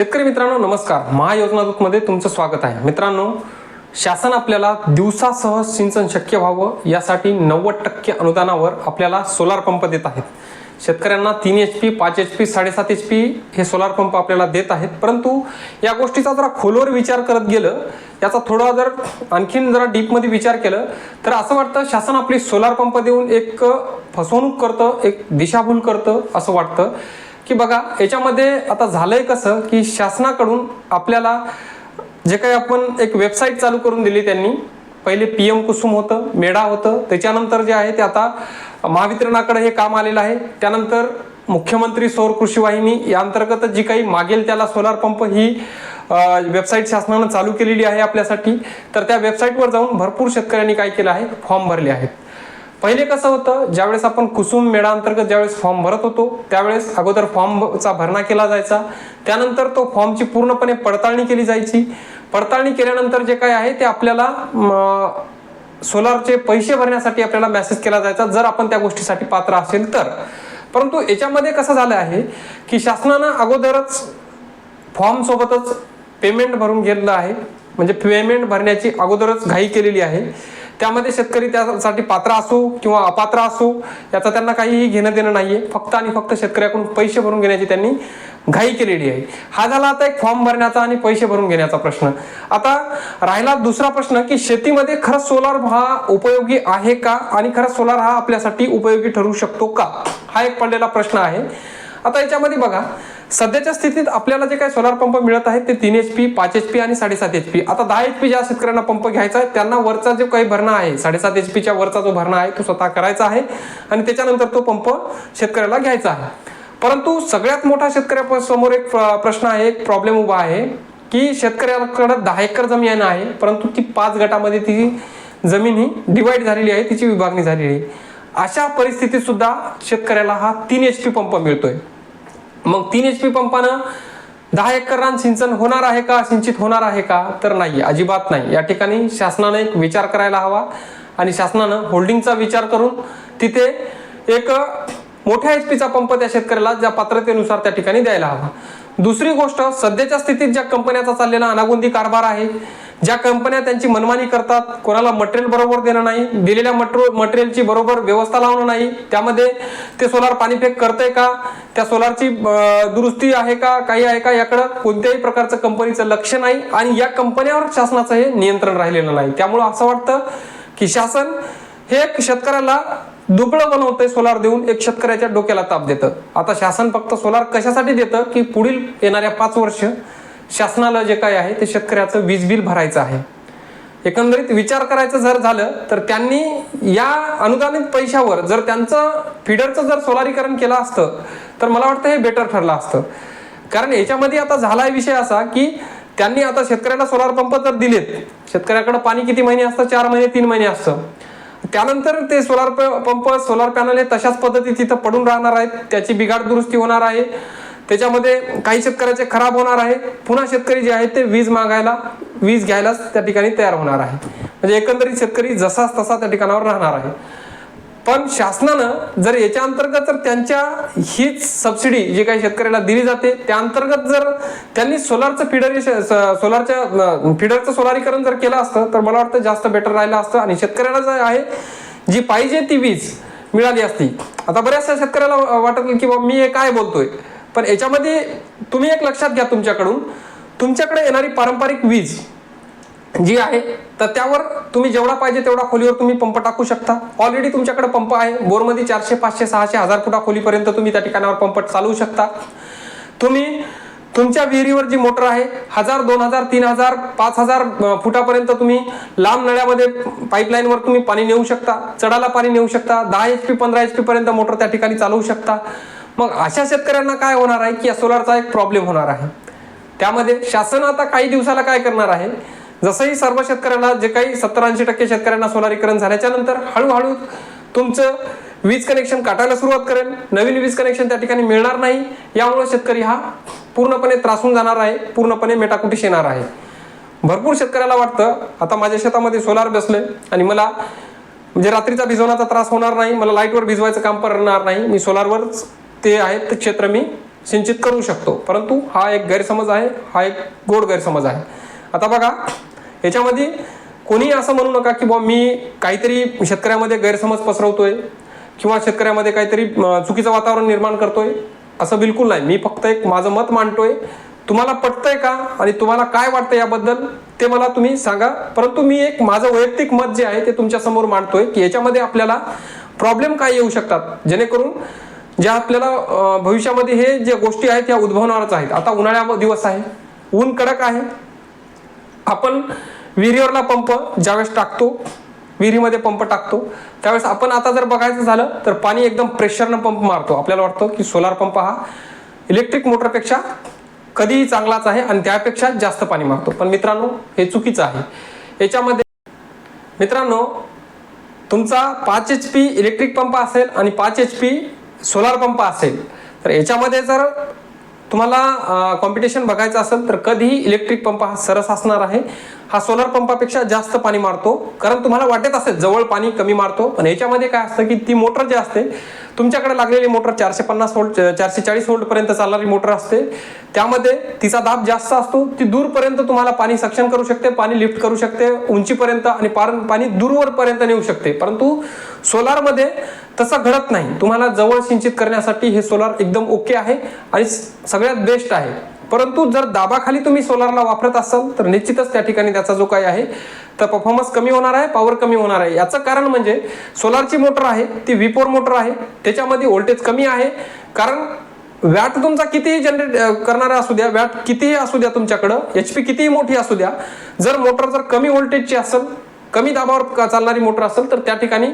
शेतकरी मित्रांनो नमस्कार. महायोजना मध्ये तुमचं स्वागत आहे. मित्रांनो शासन आपल्याला दिवसासह सिंचन शक्य व्हावं यासाठी नव्वद टक्के अनुदानावर आपल्याला सोलार पंप देत आहेत. शेतकऱ्यांना तीन एच पी पाच एच पी साडेसात एच पी हे सोलार पंप आपल्याला देत आहेत. परंतु या गोष्टीचा जरा खोलवर विचार करत गेलं याचा थोडा जर आणखीन जरा डीपमध्ये विचार केलं तर असं वाटतं शासन आपली सोलार पंप देऊन एक फसवणूक करतं एक दिशाभूल करतं असं वाटतं. की बघा याच्यामध्ये आता झालंय कसं की शासनाकडून आपल्याला जे काही आपण एक वेबसाईट चालू करून दिली त्यांनी पहिले पी एम कुसुम होतं मेडा होतं त्याच्यानंतर जे आहे ते आता महावितरणाकडे हे काम आलेलं आहे. त्यानंतर मुख्यमंत्री सौर कृषी वाहिनी या अंतर्गत जी काही मागेल त्याला सोलार पंप ही वेबसाईट शासनानं चालू केलेली आहे आपल्यासाठी. तर त्या वेबसाईटवर जाऊन भरपूर शेतकऱ्यांनी काय केलं आहे? फॉर्म भरले आहेत. पहिले कसं होतं ज्यावेळेस आपण कुसुम मेळा अंतर्गत ज्यावेळेस फॉर्म भरत होतो त्यावेळेस अगोदर फॉर्मचा भरणा केला जायचा. त्यानंतर तो फॉर्मची पूर्णपणे पडताळणी केली जायची. पडताळणी केल्यानंतर जे काय आहे ते आपल्याला सोलारचे पैसे भरण्यासाठी आपल्याला मेसेज केला जायचा जर आपण त्या गोष्टीसाठी पात्र असेल तर. परंतु याच्यामध्ये कसं झालं आहे की शासनानं अगोदरच फॉर्म सोबतच पेमेंट भरून घेतलं आहे. म्हणजे पेमेंट भरण्याची अगोदरच घाई केलेली आहे. त्यामध्ये शेतकरी त्यासाठी पात्र असो किंवा अपात्र असो याचा त्यांना काहीही घेणं देणं नाहीये. फक्त आणि फक्त शेतकऱ्याकडून पैसे भरून घेण्याची त्यांनी घाई केलेली आहे. हा झाला आता एक फॉर्म भरण्याचा आणि पैसे भरून घेण्याचा प्रश्न. आता राहिला दुसरा प्रश्न की शेतीमध्ये खरंच सोलार हा उपयोगी आहे का? आणि खरंच सोलार हा आपल्यासाठी उपयोगी ठरू शकतो का? हा एक पडलेला प्रश्न आहे. आता याच्यामध्ये बघा सध्याच्या स्थितीत आपल्याला जे काही सोलार पंप मिळत आहेत ते तीन एच पी पाच एच पी आणि साडेसात एच पी आता दहा एच पी ज्या शेतकऱ्यांना पंप घ्यायचा आहे त्यांना वरचा जो काही भरणा आहे साडेसात एच पीच्या वरचा जो भरणा आहे तो स्वतः करायचा आहे आणि त्याच्यानंतर तो पंप शेतकऱ्याला घ्यायचा आहे. परंतु सगळ्यात मोठा शेतकऱ्या समोर एक प्रश्न आहे एक प्रॉब्लेम उभा आहे की शेतकऱ्याकडे दहा एकर जमीन आहे परंतु ती पाच गटामध्ये ती जमीन ही डिवाइड झालेली आहे तिची विभागणी झालेली आहे. अशा परिस्थितीत सुद्धा शेतकऱ्याला हा तीन एच पी पंप मिळतोय. मग तीन एच पी पंपानं दहा एकर रान सिंचन होणार आहे का सिंचित होणार आहे का? तर नाही अजिबात नाही. या ठिकाणी शासनानं एक विचार करायला हवा आणि शासनानं होल्डिंगचा विचार करून तिथे एक मोठ्या एच पीचा पंप त्या शेतकऱ्याला ज्या पात्रतेनुसार त्या ठिकाणी द्यायला हवा. दुसरी गोष्ट सध्याच्या स्थितीत ज्या कंपन्याचा चाललेला अनागोंदी कारभार आहे ज्या कंपन्या त्यांची मनमानी करतात कोणाला मटेरियल बरोबर देणं नाही दिलेल्या मटेरियल मटेरियलची बरोबर व्यवस्था लावणं नाही त्यामध्ये ते सोलार पाणीफेक करतंय का त्या सोलारची दुरुस्ती आहे का काही आहे का याकडं कोणत्याही प्रकारचं कंपनीचं लक्ष नाही आणि या कंपन्यावर शासनाचं हे नियंत्रण राहिलेलं नाही. त्यामुळं असं वाटतं की शासन हे शेतकऱ्याला दुबळं बनवतंय सोलार देऊन एक शेतकऱ्याच्या डोक्याला ताप देतं. आता शासन फक्त सोलार कशासाठी देतं? की पुढील येणाऱ्या पाच वर्ष शासनाला जे काय आहे ते शेतकऱ्याचं वीज बिल भरायचं आहे. एकंदरीत विचार करायचं जर झालं तर त्यांनी या अनुदानित पैशावर जर त्यांचं फिडरचं जर सोलारीकरण केलं असतं तर मला वाटतं हे बेटर ठरलं असतं. कारण याच्यामध्ये आता झालाय विषय असा की त्यांनी आता शेतकऱ्याला सोलार पंप जर दिलेत शेतकऱ्याकडे पाणी किती महिने असतं? चार महिने तीन महिने असतं. त्यानंतर ते सोलार पंप सोलार पॅनल हे तशाच पद्धतीत तिथं पडून राहणार आहेत. त्याची बिघाड दुरुस्ती होणार आहे. त्याच्यामध्ये काही शेतकऱ्याचे खराब होणार आहे. पुन्हा शेतकरी जे आहेत ते वीज मागायला वीज घ्यायलाच त्या ठिकाणी तयार होणार आहे. म्हणजे एकंदरीत शेतकरी जसाच तसा त्या ठिकाणावर राहणार आहे. पण शासनानं जर याच्या अंतर्गत जर त्यांच्या हीच सबसिडी जी काही शेतकऱ्याला दिली जाते त्या अंतर्गत जर त्यांनी सोलारचं फिडर सोलारच्या फिडरचं सोलारीकरण जर केलं असतं तर मला वाटतं जास्त बेटर राहिलं असतं. आणि शेतकऱ्याला जे आहे जी पाहिजे ती वीज मिळाली असती. आता बऱ्याचशा शेतकऱ्याला वाटत की बाबा मी हे काय बोलतोय? पण याच्यामध्ये तुम्ही एक लक्षात घ्या तुमच्याकडून. तुमच्याकडे येणारी पारंपरिक वीज जी आहे तर त्यावर तुम्ही जेवढा पाहिजे तेवढा खोलीवर तुम्ही पंप टाकू शकता. ऑलरेडी तुमच्याकडे पंप आहे बोरमध्ये चारशे पाचशे सहाशे हजार फुटा खोलीपर्यंत तुम्ही त्या ठिकाणावर पंप चालवू शकता. तुम्ही तुमच्या विहिरीवर जी मोटर आहे हजार दोन हजार तीन हजार पाच हजार फुटापर्यंत तुम्ही लांब नळ्यामध्ये पाईपलाईनवर तुम्ही पाणी नेऊ शकता चढाला पाणी नेऊ शकता दहा एच पी पंधरा एच पी पर्यंत मोटर त्या ठिकाणी चालवू शकता. मग अशा शेतकऱ्यांना काय होणार आहे की या सोलारचा एक प्रॉब्लेम होणार आहे. त्यामध्ये शासन आता काही दिवसाला काय करणार आहे? जसंही सर्व शेतकऱ्यांना जे काही सत्तर ऐंशी टक्के शेतकऱ्यांना सोलारीकरण झाल्याच्यानंतर हळूहळू तुमचं वीज कनेक्शन काटायला सुरुवात करेल. नवीन वीज कनेक्शन त्या ठिकाणी मिळणार नाही. यामुळे शेतकरी हा पूर्णपणे त्रासून जाणार आहे. पूर्णपणे मेटाकुटीस येणार आहे. भरपूर शेतकऱ्याला वाटतं आता माझ्या शेतामध्ये सोलार बसले आणि मला म्हणजे रात्रीचा भिजवण्याचा त्रास होणार नाही मला लाईटवर भिजवायचं काम करणार नाही. मी सोलारवरच ते आहेत ते क्षेत्र मी सिंचित करू शकतो. परंतु हा एक गैरसमज आहे हा एक गोड गैरसमज आहे. आता बघा याच्यामध्ये कोणी असं म्हणू नका की बुवा मी काहीतरी शेतकऱ्यामध्ये गैरसमज पसरवतोय किंवा शेतकऱ्यामध्ये काहीतरी चुकीचं वातावरण निर्माण करतोय असं बिलकुल नाही. मी फक्त एक माझं मत मांडतोय. तुम्हाला पटतंय का आणि तुम्हाला काय वाटतं याबद्दल ते मला तुम्ही सांगा. परंतु मी एक माझं वैयक्तिक मत जे आहे ते तुमच्यासमोर मांडतोय की याच्यामध्ये आपल्याला प्रॉब्लेम काय येऊ शकतात? जेणेकरून ज्या आपल्याला भविष्यामध्ये हे ज्या गोष्टी आहेत त्या उद्भवणारच आहेत. आता उन्हाळ्या दिवस आहे. ऊन कडक आहे. आपण विहिरीवरला पंप ज्यावेळेस टाकतो विहिरीमध्ये पंप टाकतो त्यावेळेस आपण आता जर बघायचं झालं तर पाणी एकदम प्रेशरनं पंप मारतो. आपल्याला वाटतं की सोलार पंप हा इलेक्ट्रिक मोटरपेक्षा कधीही चांगलाच आहे आणि त्यापेक्षा जास्त पाणी मारतो. पण मित्रांनो हे चुकीचं आहे. याच्यामध्ये मित्रांनो तुमचा पाच एच पी इलेक्ट्रिक पंप असेल आणि पाच एच पी सोलार पंप असेल. तर याच्यामध्ये जर तुम्हाला कॉम्पिटिशन बघायचं असेल तर कधीही इलेक्ट्रिक पंप हा सरस असणार आहे. हा सोलर पंपापेक्षा जास्त पाणी मारतो. कारण तुम्हाला वाटत असेल जवळ पाणी कमी मारतो. पण याच्यामध्ये काय असतं की ती मोटर जी असते तुमच्याकडे लागलेली मोटर चारशे पन्नास व्होल्ट चारशे चाळीस व्होल्टपर्यंत चालणारी मोटर असते. त्यामध्ये तिचा दाब जास्त असतो ती दूरपर्यंत तुम्हाला पाणी सक्षम करू शकते पाणी लिफ्ट करू शकते उंचीपर्यंत आणि पार पाणी दूरवरपर्यंत नेऊ शकते. परंतु सोलारमध्ये तसं घडत नाही. तुम्हाला जवळ सिंचित करण्यासाठी हे सोलार एकदम ओके आहे आणि सगळ्यात बेस्ट आहे. परंतु जर दाबाखाली तुम्ही सोलारला वापरत असाल तर निश्चितच त्या ठिकाणी त्याचा जो काही आहे तर परफॉर्मन्स कमी होणार आहे पॉवर कमी होणार आहे. याचं कारण म्हणजे सोलारची मोटर आहे ती विपोर मोटर आहे त्याच्यामध्ये व्होल्टेज कमी आहे. कारण वॅट तुमचा कितीही जनरेट करणारा असू द्या वॅट कितीही असू द्या तुमच्याकडं एच पी कितीही मोठी असू द्या जर मोटर जर कमी व्होल्टेजची असेल कमी दाबावर चालणारी मोटर असेल तर त्या ठिकाणी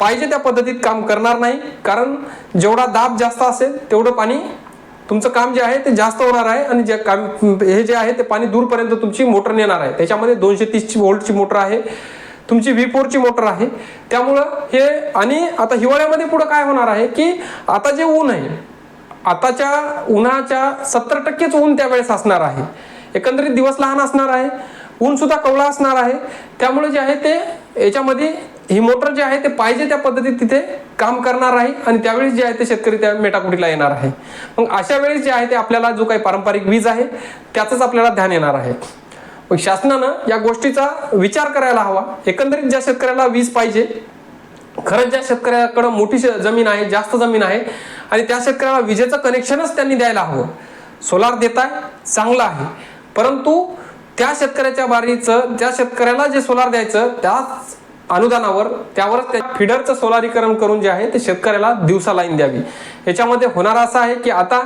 पाहिजे त्या पद्धतीत काम करणार नाही. कारण जेवढा दाब जास्त असेल तेवढं पाणी तुमचं काम जे आहे ते जास्त होणार आहे आणि जे काम हे जे आहे ते पाणी दूरपर्यंत तुमची मोटर नेणार आहे. त्याच्यामध्ये दोनशे तीसची व्होल्टची मोटर आहे तुमची व्ही फोरची मोटर आहे. त्यामुळं हे आणि आता हिवाळ्यामध्ये पुढं काय होणार आहे की आता जे ऊन आहे आताच्या उन्हाच्या सत्तर टक्केच ऊन त्यावेळेस असणार आहे. एकंदरीत दिवस लहान असणार आहे ऊन सुद्धा कवळा असणार आहे. त्यामुळे जे आहे ते याच्यामध्ये ही मोटर जे आहे ते पाहिजे त्या पद्धतीत तिथे काम करणार आहे आणि त्यावेळेस जे आहे ते शेतकरी त्या मेटाकुटीला येणार आहे. मग अशा वेळेस जे आहे ते आपल्याला जो काही पारंपरिक वीज आहे त्याचंच आपल्याला ध्यान येणार आहे. मग शासनानं या गोष्टीचा विचार करायला हवा. एकंदरीत ज्या शेतकऱ्याला वीज पाहिजे खरंच ज्या शेतकऱ्याकडं मोठी जमीन आहे जास्त जमीन आहे आणि त्या शेतकऱ्याला विजेचं कनेक्शनच त्यांनी द्यायला हवं. सोलार देताय चांगलं आहे. परंतु त्या शेतकऱ्याच्या बारीचं त्या शेतकऱ्याला जे सोलार द्यायचं त्याच अनुदानावर त्यावरच त्या फिडरचं सोलारीकरण करून जे आहे ते शेतकऱ्याला दिवसा लाईन द्यावी. याच्यामध्ये होणार असं आहे की आता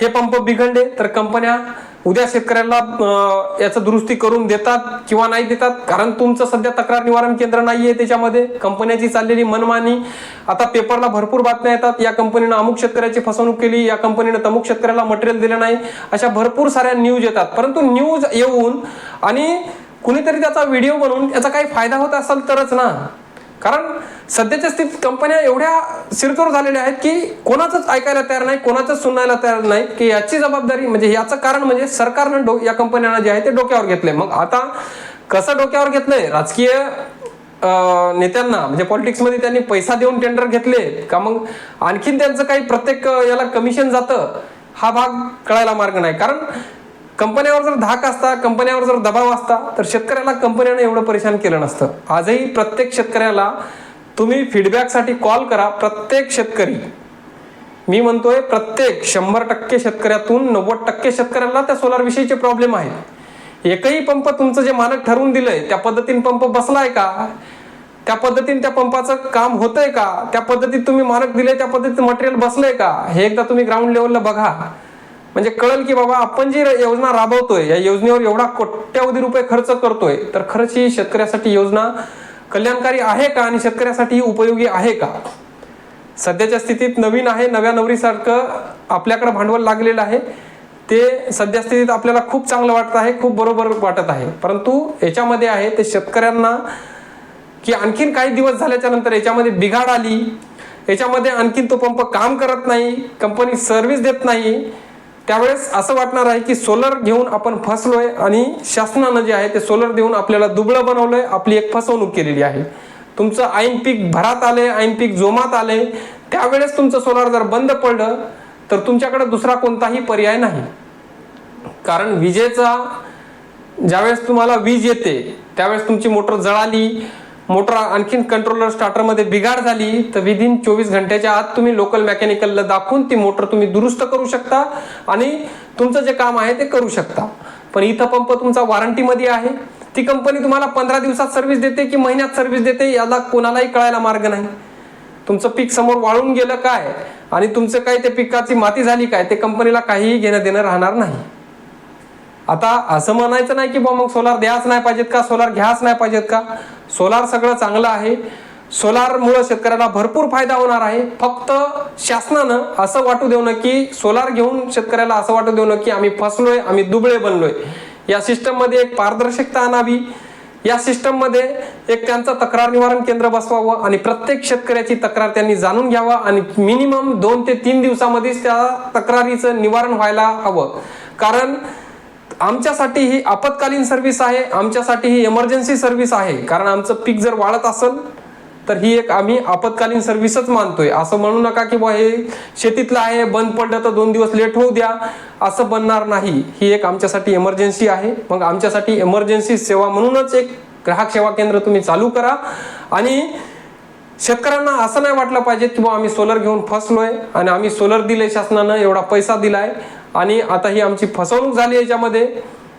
हे पंप बिघडले तर कंपन्या उद्या शेतकऱ्याला याचं दुरुस्ती करून देतात किंवा नाही देतात. कारण तुमचं सध्या तक्रार निवारण केंद्र नाहीये त्याच्यामध्ये. कंपन्याची चाललेली मनमानी. आता पेपरला भरपूर बातम्या येतात. या कंपनीनं अमुक शेतकऱ्याची फसवणूक केली. या कंपनीनं तमुक शेतकऱ्याला मटेरियल दिलं नाही. अशा भरपूर साऱ्या न्यूज येतात. परंतु न्यूज येऊन आणि कुणीतरी त्याचा व्हिडिओ बनवून याचा काही फायदा होत असेल तरच ना. कारण सध्याच्या स्थितीत कंपन्या एवढ्या सिरचोर झालेल्या आहेत की कोणाचंच ऐकायला तयार नाही कोणाचंच सुनायला तयार नाही की याची जबाबदारी म्हणजे याचं कारण म्हणजे सरकारनं डो या कंपन्यांना जे आहे ते डोक्यावर घेतले मग आता कसं डोक्यावर घेतलंय? राजकीय नेत्यांना म्हणजे पॉलिटिक्समध्ये त्यांनी पैसा देऊन टेंडर घेतले का मग आणखीन त्यांचं काही प्रत्येक याला कमिशन जातं हा भाग कळायला मार्ग नाही. कारण कंपन्यावर जर धाक असता कंपन्यावर जर दबाव असता तर शेतकऱ्याला कंपन्याने एवढं परेशान केलं नसतं. आजही प्रत्येक शेतकऱ्याला तुम्ही फीडबॅकसाठी कॉल करा. प्रत्येक शेतकरी मी म्हणतोय प्रत्येक शंभर टक्के शेतकऱ्यातून नव्वद टक्के शेतकऱ्याला त्या सोलारविषयीचे प्रॉब्लेम आहेत. एकही पंप तुमचं जे मानक ठरवून दिलंय त्या पद्धतीने पंप बसलाय का? त्या पद्धतीने त्या पंपाचं काम होतंय का? त्या पद्धतीत तुम्ही मानक दिले त्या पद्धतीत मटेरियल बसलंय का? हे एकदा तुम्ही ग्राउंड लेवलला बघा. म्हणजे कळल की बाबा आपण जी योजना राबवतोय या योजनेवर एवढा कोट्यावधी रुपये खर्च करतोय तर खरंच ही शेतकऱ्यासाठी योजना कल्याणकारी आहे का आणि शेतकऱ्यासाठी उपयोगी आहे का? सध्याच्या स्थितीत नवीन आहे नव्या नवरीसारखं आपल्याकडे भांडवल लागलेलं आहे. ते सध्या स्थितीत आपल्याला खूप चांगलं वाटत आहे खूप बरोबर वाटत आहे. परंतु याच्यामध्ये आहे ते शेतकऱ्यांना की आणखीन काही दिवस झाल्याच्यानंतर याच्यामध्ये बिघाड आली. याच्यामध्ये आणखीन तो पंप काम करत नाही कंपनी सर्व्हिस देत नाही. त्यावेळेस असं वाटणार आहे की सोलर घेऊन आपण फसलोय आणि शासनानं जे आहे ते सोलर देऊन आपल्याला दुबळं बनवलंय आपली एक फसवणूक केलेली आहे. तुमचं ऐन पीक भरात आले ऐन पीक जोमात आले त्यावेळेस तुमचं सोलार जर बंद पडलं तर तुमच्याकडे दुसरा कोणताही पर्याय नाही. कारण विजेचा ज्यावेळेस तुम्हाला वीज येते त्यावेळेस तुमची मोटर जळाली मोटर आणखीन कंट्रोलर स्टार्टरमध्ये बिघाड झाली तर विदिन चोवीस घंट्याच्या आत तुम्ही लोकल मेकॅनिकलला दाखवून ती मोटर तुम्ही दुरुस्त करू शकता आणि तुमचं जे काम आहे ते करू शकता. पण इथं पंप तुमचा वॉरंटीमध्ये आहे. ती कंपनी तुम्हाला पंधरा दिवसात सर्व्हिस देते की महिन्यात सर्व्हिस देते याला कोणालाही कळायला मार्ग नाही. तुमचं पीक समोर वाळून गेलं काय? आणि तुमचं काय ते पिकाची माती झाली काय? ते कंपनीला काहीही घेणं देणं राहणार नाही. आता असं म्हणायचं नाही की बा मग सोलार द्याच नाही पाहिजेत का? सोलार घ्याच नाही पाहिजेत का? सोलार सगळं चांगलं आहे. सोलारमुळं शेतकऱ्याला भरपूर फायदा होणार आहे. फक्त शासनानं असं वाटू देऊ नये की सोलार घेऊन शेतकऱ्याला असं वाटू देऊ नये की आम्ही फसलोय आम्ही दुबळे बनलोय. या सिस्टममध्ये एक पारदर्शकता आणावी. या सिस्टममध्ये एक त्यांचं तक्रार निवारण केंद्र बसवावं आणि प्रत्येक शेतकऱ्याची तक्रार त्यांनी जाणून घ्यावा आणि मिनिमम दोन ते तीन दिवसामध्येच त्या तक्रारीचं निवारण व्हायला हवं. कारण आमच्यासाठी ही आपत्कालीन सर्व्हिस आहे आमच्यासाठी ही इमर्जन्सी सर्व्हिस आहे. कारण आमचं पीक जर वाढत असेल तर ही एक आम्ही आपत्कालीन सर्व्हिसच मानतोय. असं म्हणू नका की बा हे शेतीतलं आहे बंद पडलं तर दोन दिवस लेट होऊ द्या. असं बनणार नाही. ही एक आमच्यासाठी इमर्जन्सी आहे. मग आमच्यासाठी इमर्जन्सी सेवा म्हणूनच एक ग्राहक सेवा केंद्र तुम्ही चालू करा. आणि शेतकऱ्यांना असं नाही वाटलं पाहिजे की बा आम्ही सोलर घेऊन फसलोय आणि आम्ही सोलर दिले शासनानं एवढा पैसा दिलाय. आणि आता ही आमची फसवणूक झाली याच्यामध्ये.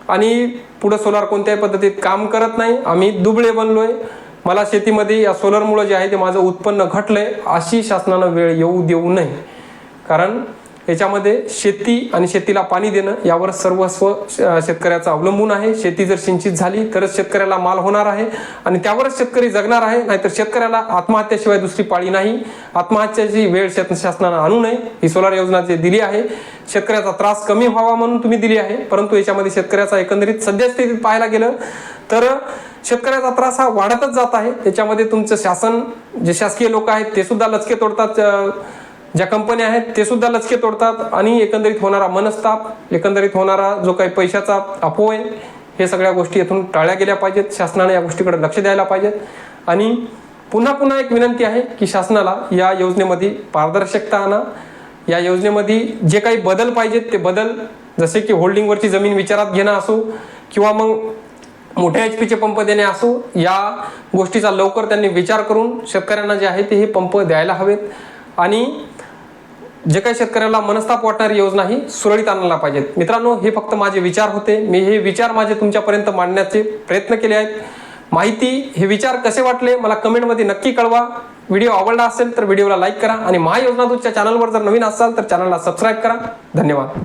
आणि पुढं सोलार कोणत्याही पद्धतीत काम करत नाही. आम्ही दुबळे बनलोय. मला शेतीमध्ये या सोलरमुळं जे आहे ते माझं उत्पन्न घटलंय. अशी शासनानं वेळ येऊ देऊ नये. कारण याच्यामध्ये शेती आणि शेतीला पाणी देणं यावर सर्वस्व श- शेतकऱ्याचं अवलंबून आहे. शेती जर सिंचित झाली तरच शेतकऱ्याला माल होणार आहे आणि त्यावरच शेतकरी जगणार आहे. नाहीतर शेतकऱ्याला आत्महत्याशिवाय दुसरी पाळी नाही. आत्महत्याची वेळ शेत शासनानं आणू नये. ही सोलार योजना जी दिली आहे. शेतकऱ्याचा त्रास कमी व्हावा म्हणून तुम्ही दिली आहे. परंतु याच्यामध्ये शेतकऱ्याचा एकंदरीत सध्या स्थितीत पाहायला गेलं तर शेतकऱ्याचा त्रास हा वाढतच जात आहे. त्याच्यामध्ये तुमचं शासन जे शासकीय लोक आहेत ते सुद्धा लचके तोडतात. ज्या कंपन्या आहेत ते सुद्धा लचके तोडतात आणि एकंदरीत होणारा मनस्ताप एकंदरीत होणारा जो काही पैशाचा अपोय हे सगळ्या गोष्टी येथून टाळल्या गेल्या पाहिजेत. शासनाने या गोष्टीकडे लक्ष द्यायला पाहिजेत आणि पुन्हा पुन्हा एक विनंती आहे की शासनाला या योजनेमध्ये पारदर्शकता आणा. या योजनेमध्ये जे काही बदल पाहिजेत ते बदल जसे की होल्डिंगवरची जमीन विचारात घेणं असो किंवा मग मोठ्या एच पीचे पंप देणे असो या गोष्टीचा लवकर त्यांनी विचार करून शेतकऱ्यांना जे आहे ते हे पंप द्यायला हवेत. आणि जे काही शेतकऱ्याला मनस्ताप वाटणारी योजना ही सुरळीत आणायला पाहिजेत मित्रांनो हे फक्त माझे विचार होते. मी हे विचार माझे तुमच्यापर्यंत मांडण्याचे प्रयत्न केले आहेत. माहिती हे विचार कसे वाटले मला कमेंटमध्ये नक्की कळवा. व्हिडिओ आवडला असेल तर व्हिडिओला लाईक करा आणि महायोजना दूतच्या चॅनलवर जर नवीन असाल तर चॅनलला सबस्क्राईब करा. धन्यवाद.